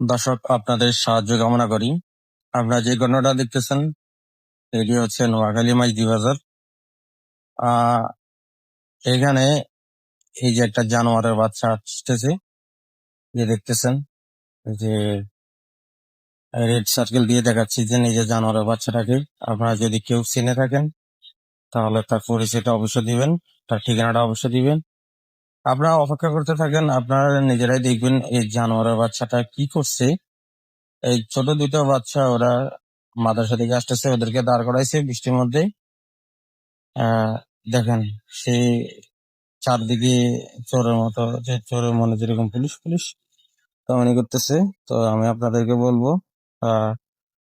দর্শক, আপনাদের সাহায্য কামনা করি। আপনারা যে ঘটনাটা দেখতেছেন, এটি হচ্ছে নোয়াখালী বাজার আহ এখানে এই যে একটা জানোয়ারের বাচ্চা আসতেছে, যে দেখতেছেন, যে রেড সার্কেল দিয়ে দেখাচ্ছি যে নিজের জানোয়ারের বাচ্চাটাকে। আপনারা যদি কেউ চিনে থাকেন, তাহলে তার পরিচয়টা অবশ্যই দিবেন, তার ঠিকানাটা অবশ্যই দিবেন। আপনারা অপেক্ষা করতে থাকেন, আপনারা নিজেরাই দেখবেন এই জানোয়ারের বাচ্চাটা কি করছে। এই ছোট দুটো বাচ্চা ওরা মাদ্রাসা থেকে আসতেছে, ওদেরকে দাঁড় করাইছে বৃষ্টির মধ্যে। দেখেন, সে চারদিকে চোরের মতো, যে চোরের মনে যেরকম পুলিশ পুলিশ তেমনই করতেছে। তো আমি আপনাদেরকে বলব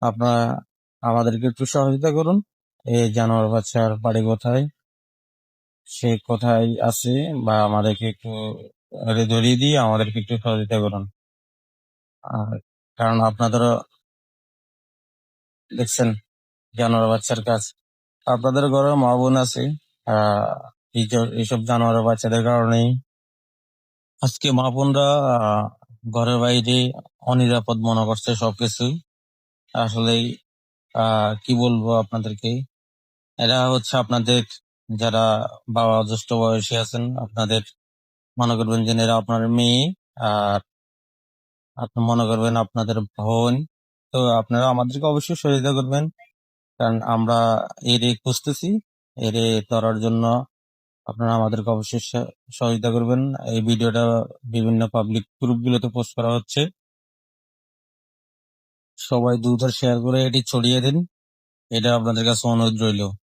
আপনারা আমাদেরকে একটু সহযোগিতা করুন। এই জানোয়ার বাচ্চার বাড়ি কোথায়? সে কোথায় আছে বা আমাদেরকে একটু ধরিয়ে দিয়ে আমাদেরকে একটু সহযোগিতা করুন। আর কারণ আপনাদেরও দেখছেন জানোয়ার বাচ্চার কাজ। আপনাদের ঘরে মা বোন আছে এইসব জানোয়ার বাচ্চাদের কারণেই আজকে মা বোনরা ঘরের বাইরে অনিরাপদ মনে করছে সবকিছু। আসলে কি বলব আপনাদেরকে? এরা হচ্ছে আপনাদের যারা বাবা জ্যেষ্ঠ বয়সী আছেন, আপনাদের মনে করবেন যে এরা আপনার মেয়ে আর আপনি মনে করবেন আপনাদের বোন। তো আপনারা আমাদেরকে অবশ্যই সহযোগিতা করবেন, কারণ আমরা এরে খুঁজতেছি, এরে ধরার জন্য আপনারা আমাদেরকে অবশ্যই সহ- সহযোগিতা করবেন। এই ভিডিওটা বিভিন্ন পাবলিক গ্রুপগুলোতে পোস্ট করা হচ্ছে। সবাই দ্রুত শেয়ার করে এটি ছড়িয়ে দিন। এটা আপনাদের কাছে অনুরোধ রইল।